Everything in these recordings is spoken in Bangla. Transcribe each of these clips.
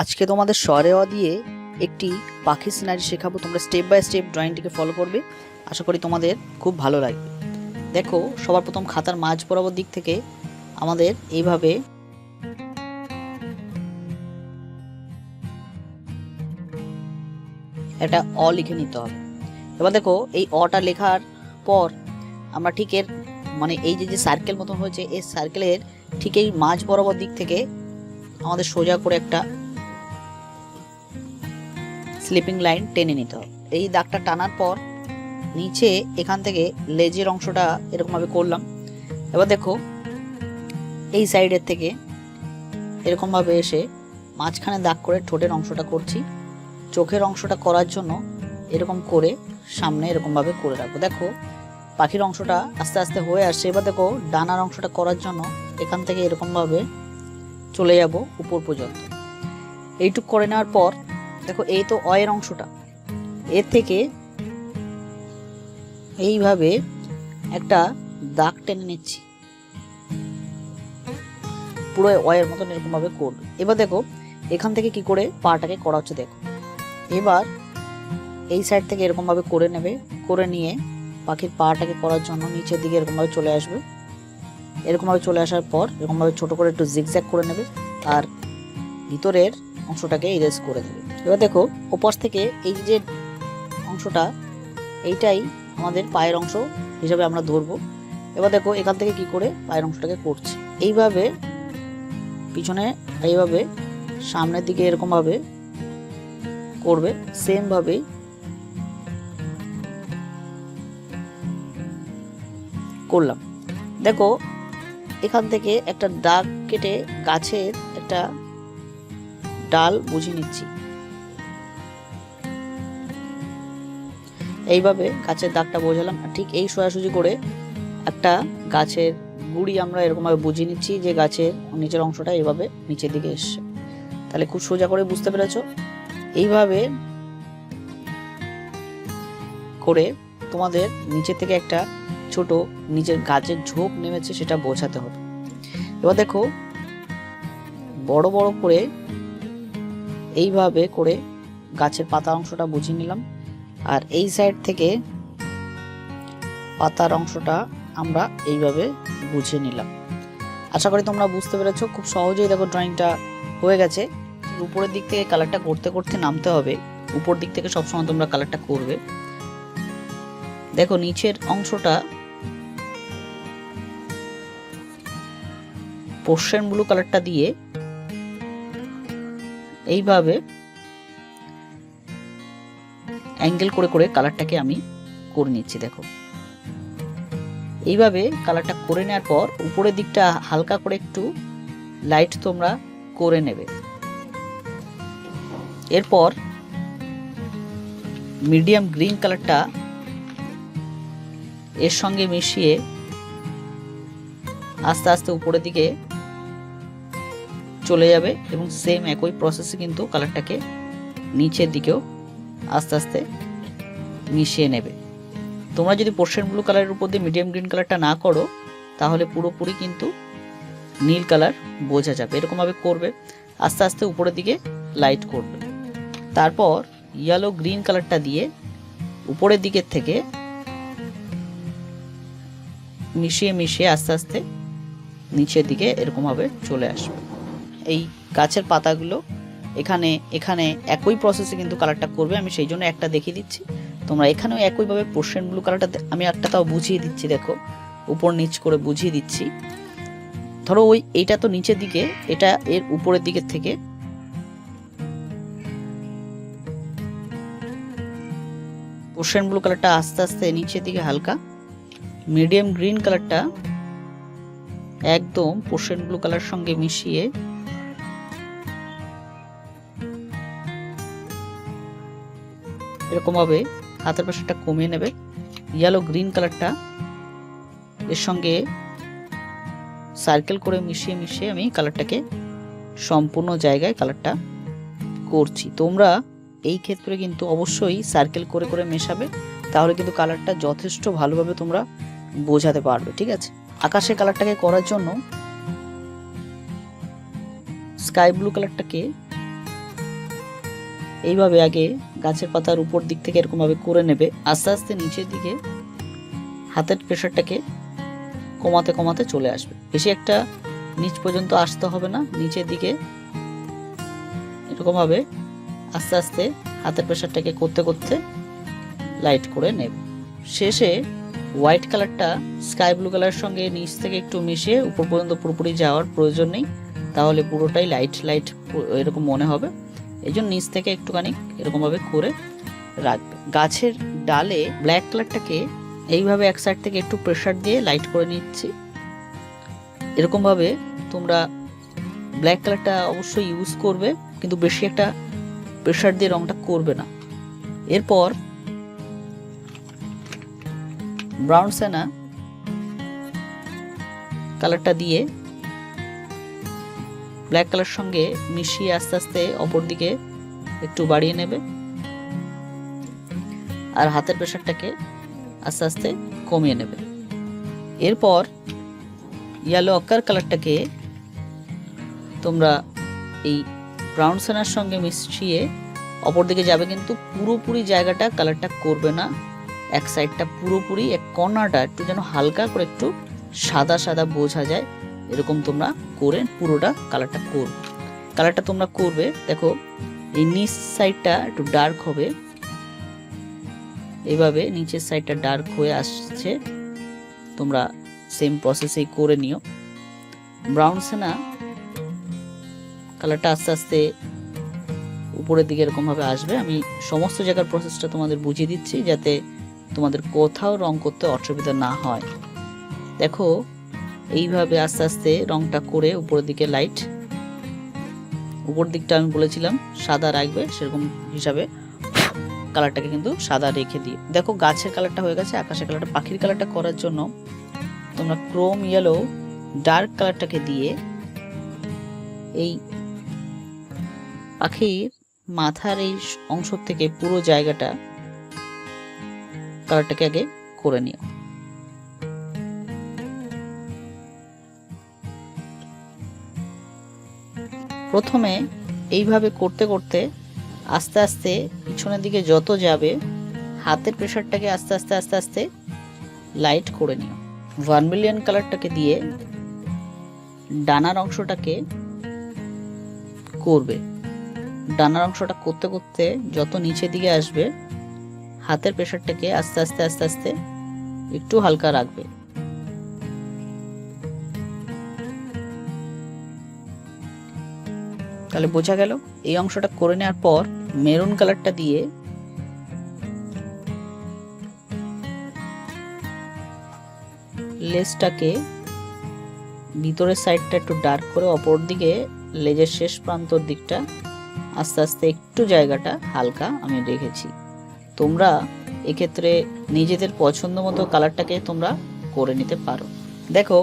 আজকে তোমাদের সরেওয়া দিয়ে একটি পাখি সিনারি শেখাবো। তোমরা স্টেপ বাই স্টেপ ড্রয়িংটিকে ফলো করবে। আশা করি তোমাদের খুব ভালো লাগবে। দেখো, সবার প্রথম খাতার মাঝ বরাবর দিক থেকে আমাদের এইভাবে একটা অ লিখে নিতে হবে। এবার দেখো, এই অটা লেখার পর আমরা ঠিক এর মানে এই যে যে সার্কেল মতন হয়েছে, এই সার্কেলের ঠিক এই মাঝ বরাবর দিক থেকে আমাদের সোজা করে একটা স্লিপিং লাইন টেনে নিতে হবে। এই দাগটা টানার পর নিচে এখান থেকে লেজের অংশটা এরকমভাবে করলাম। এবার দেখো, এই সাইডের থেকে এরকমভাবে এসে মাঝখানে দাগ করে ঠোঁটের অংশটা করছি। চোখের অংশটা করার জন্য এরকম করে সামনে এরকমভাবে করে রাখব। দেখো, পাখির অংশটা আস্তে আস্তে হয়ে আসছে। এবার দেখো, ডানার অংশটা করার জন্য এখান থেকে এরকমভাবে চলে যাব উপর পর্যন্ত। এইটুক করে নেওয়ার পর দেখো, এই তো অয়ের অংশটা। এর থেকে এইভাবে একটা দাগ টেনে নিচ্ছি। পুরো অয়ের মতন এরকমভাবে করবে। এবার দেখো, এখান থেকে কি করে পাটাকে করা হচ্ছে দেখো। এবার এই সাইড থেকে এরকমভাবে করে নেবে, করে নিয়ে পাখির পাটাকে করার জন্য নিচের দিকে এরকমভাবে চলে আসবে। এরকমভাবে চলে আসার পর এরকমভাবে ছোট করে একটু জিগজ্যাগ করে নেবে, আর ভিতরের অংশটাকে ইরেজ করে দেবে। এবার দেখো, ওপাশ থেকে এই যে অংশটা, এইটাই আমাদের পায়ের অংশ হিসাবে আমরা ধরবো। এবার দেখো, এখান থেকে কি করে পায়ের অংশটাকে করছি। এইভাবে, পিছনে এইভাবে, সামনের দিকে এরকমভাবে করবে সেম ভাবেই করলাম। দেখো, এখান থেকে একটা দাগ কেটে গাছের একটা ডাল বুঝিয়ে নিচ্ছি। এইভাবে গাছের দাগটা বোঝালাম। ঠিক এই সোজাসুজি করে একটা গাছের গুড়ি আমরা এরকমভাবে বুঝিয়ে নিচ্ছি যে গাছের নিচের অংশটা এইভাবে নিচের দিকে এসছে। তাহলে খুব সোজা করে বুঝতে পেরেছ? এইভাবে করে তোমাদের নিচে থেকে একটা ছোট নিজের গাছের ঝোপ নেমেছে সেটা বোঝাতে হবে। এবার দেখো, বড় বড় করে এইভাবে করে গাছের পাতা অংশটা বুঝিয়ে নিলাম। আর এই সাইড থেকে পাতার অংশটা আমরা এইভাবে বুঝে নিলাম। আশা করি তোমরা বুঝতে পেরেছ, খুব সহজেই দেখো ড্রয়িংটা হয়ে গেছে। উপরের দিক থেকে কালারটা করতে করতে নামতে হবে। উপর দিক থেকে সবসময় তোমরা কালারটা করবে। দেখো নিচের অংশটা পোর্শন ব্লু কালারটা দিয়ে এইভাবে অ্যাঙ্গেল করে করে কালারটাকে আমি করে নিচ্ছি, দেখো। এইভাবে কালারটা করে নেওয়ার পর উপরের দিকটা হালকা করে একটু লাইট তোমরা করে নেবে। এরপর মিডিয়াম গ্রিন কালারটা এর সঙ্গে মিশিয়ে আস্তে আস্তে উপরের দিকে চলে যাবে এবং সেম একই প্রসেসে কিন্তু কালারটাকে নিচের দিকেও আস্তে আস্তে মিশিয়ে নেবে। তোমরা যদি পোর্শন ব্লু কালারের উপর দিয়ে মিডিয়াম গ্রিন কালারটা না করো, তাহলে পুরোপুরি কিন্তু নীল কালার বোঝা যাবে। এরকমভাবে করবে, আস্তে আস্তে উপরের দিকে লাইট করবে। তারপর ইয়েলো গ্রিন কালারটা দিয়ে উপরের দিকের থেকে মিশিয়ে মিশিয়ে আস্তে আস্তে নিচের দিকে এরকমভাবে চলে আসবে। এই গাছের পাতাগুলো এখানে এখানে একই প্রসেসে কিন্তু কালারটা করবে, আমি সেই জন্য একটা দেখিয়ে দিচ্ছি। তোমরা এখানেও একইভাবে পোর্শন ব্লু কালারটা আমি একটা তাও বুঝিয়ে দিচ্ছি, দেখো। উপর নিচ করে বুঝিয়ে দিচ্ছি। ধরো ওই, এইটা তো নিচের দিকে, এটা এর উপরের দিকের থেকে। পোর্শন ব্লু কালারটা আস্তে আস্তে নিচের দিকে হালকা। মিডিয়াম গ্রিন কালারটা একদম পোর্শন ব্লু কালার সঙ্গে মিশিয়ে এরকমভাবে হাতের পাশেটা কমিয়ে নেবে। ইয়েলো গ্রিন কালারটা এর সঙ্গে সার্কেল করে মিশিয়ে মিশিয়ে আমি কালারটাকে সম্পূর্ণ জায়গায় কালারটা করছি। তোমরা এই ক্ষেত্রে কিন্তু অবশ্যই সার্কেল করে করে মেশাবে, তাহলে কিন্তু কালারটা যথেষ্ট ভালোভাবে তোমরা বোঝাতে পারবে, ঠিক আছে? আকাশের কালারটাকে করার জন্য স্কাই ব্লু কালারটাকে এইভাবে আগে গাছের পাতার উপর দিক থেকে এরকমভাবে করে নেবে। আস্তে আস্তে নিচের দিকে হাতের প্রেশারটাকে কমাতে কমাতে চলে আসবে। বেশি একটা নিচ পর্যন্ত আসতে হবে না, নিচের দিকে এরকমভাবে আস্তে আস্তে হাতের প্রেশারটাকে করতে করতে লাইট করে নেবে। শেষে হোয়াইট কালারটা স্কাই ব্লু কালারের সঙ্গে নিচ থেকে একটু মিশিয়ে উপর পর্যন্ত পুরোপুরি যাওয়ার প্রয়োজন নেই, তাহলে পুরোটাই লাইট লাইট এরকম মনে হবে। এই জন্য নিচ থেকে একটুখানি এরকমভাবে করে রাখবে। গাছের ডালে ব্ল্যাক কালারটাকে এইভাবে এক সাইড থেকে একটু প্রেশার দিয়ে লাইট করে নিচ্ছি। এরকমভাবে তোমরা ব্ল্যাক কালারটা অবশ্যই ইউজ করবে, কিন্তু বেশি একটা প্রেশার দিয়ে রংটা করবে না। এরপর ব্রাউন সেনা কালারটা দিয়ে ব্ল্যাক কালার সঙ্গে মিশিয়ে আস্তে আস্তে অপর দিকে একটু বাড়িয়ে নেবে। আর হাতের প্রেশারটাকে আস্তে আস্তে কমিয়ে নেবে। এরপর ইয়েলো অক্কার কালারটাকে তোমরা এই ব্রাউন সেনার সঙ্গে মিশিয়ে অপর দিকে যাবে কিন্তু পুরোপুরি জায়গাটা কালারটা করবে না। এক সাইডটা পুরোপুরি এক কর্নারটা একটু যেন হালকা করে একটু সাদা সাদা বোঝা যায়। এরকম তোমরা করে পুরোটা কালারটা করবে কালারটা তোমরা করবে, দেখো, এই নিচ সাইডটা একটু ডার্ক হবে। এভাবে নিচের সাইডটা ডার্ক হয়ে আসছে। তোমরা সেম প্রসেসেই করে নিও। ব্রাউন সেনা কালারটা আস্তে আস্তে উপরের দিকে এরকমভাবে আসবে। আমি সমস্ত জায়গার প্রসেসটা তোমাদের বুঝিয়ে দিচ্ছি যাতে তোমাদের কোথাও রং করতে অসুবিধা না হয়। দেখো এইভাবে আস্তে আস্তে রংটা করে উপরের দিকে লাইট উপর দিকটা আমি বলেছিলাম, সাদা রাখবে সেরকম হিসাবে। কালারটাকে কিন্তু সাদা রেখে দিই দেখো গাছের কালারটা হয়ে গেছে, আকাশের কালারটা পাখির কালারটা করার জন্য তোমরা ক্রোম ইয়েলো ডার্ক কালারটাকে দিয়ে এই পাখির মাথার এই অংশ থেকে পুরো জায়গাটা কালারটাকে আগে করে নিও। প্রথমে এইভাবে করতে করতে আস্তে আস্তে পিছনের দিকে যত যাবে, হাতের প্রেশারটাকে আস্তে আস্তে আস্তে আস্তে লাইট করে নিও। ওয়ান মিলিয়ন কালারটাকে দিয়ে ডানার অংশটাকে করবে। ডানার অংশটা করতে করতে যত নিচের দিকে আসবে, হাতের প্রেশারটাকে আস্তে আস্তে আস্তে আস্তে একটু হালকা রাখবে। তাহলে বোঝা গেল এই অংশটা করে নেওয়ার পর মেরুন কালারটা দিয়ে লেজটাকে ভিতরের সাইডটা একটু ডার্ক করে অপর দিকে লেজের শেষ প্রান্তর দিকটা আস্তে আস্তে একটু জায়গাটা হালকা আমি রেখেছি। তোমরা এক্ষেত্রে নিজেদের পছন্দ মতো কালারটাকে তোমরা করে নিতে পারো। দেখো,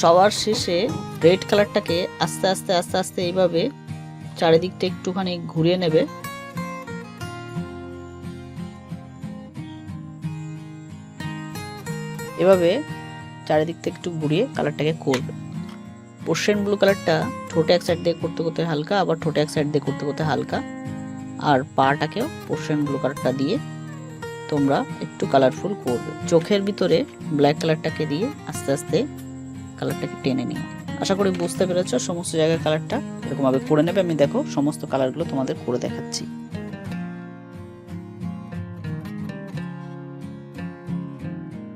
সবার শেষে রেড কালারটাকে আস্তে আস্তে আস্তে আস্তে এইভাবে চারিদিকটা একটুখানি ঘুরিয়ে নেবে। এভাবে চারিদিক থেকে একটু ঘুরিয়ে কালারটাকে করবে। পোর্শন ব্লু কালারটা ঠোঁটে এক সাইড দিয়ে করতে করতে হালকা, আবার ঠোঁটে এক সাইড দিয়ে করতে করতে হালকা। আর পাটাকেও পোর্শন ব্লু কালারটা দিয়ে তোমরা একটু কালারফুল করবে। চোখের ভিতরে ব্ল্যাক কালারটাকে দিয়ে আস্তে আস্তে কালারটাকে টেনে নিও। আশা করি বুঝতে পেরেছ, সমস্ত জায়গায় কালারটা এরকমভাবে করে নেবে। আমি দেখো, সমস্ত কালারগুলো তোমাদের করে দেখাচ্ছি।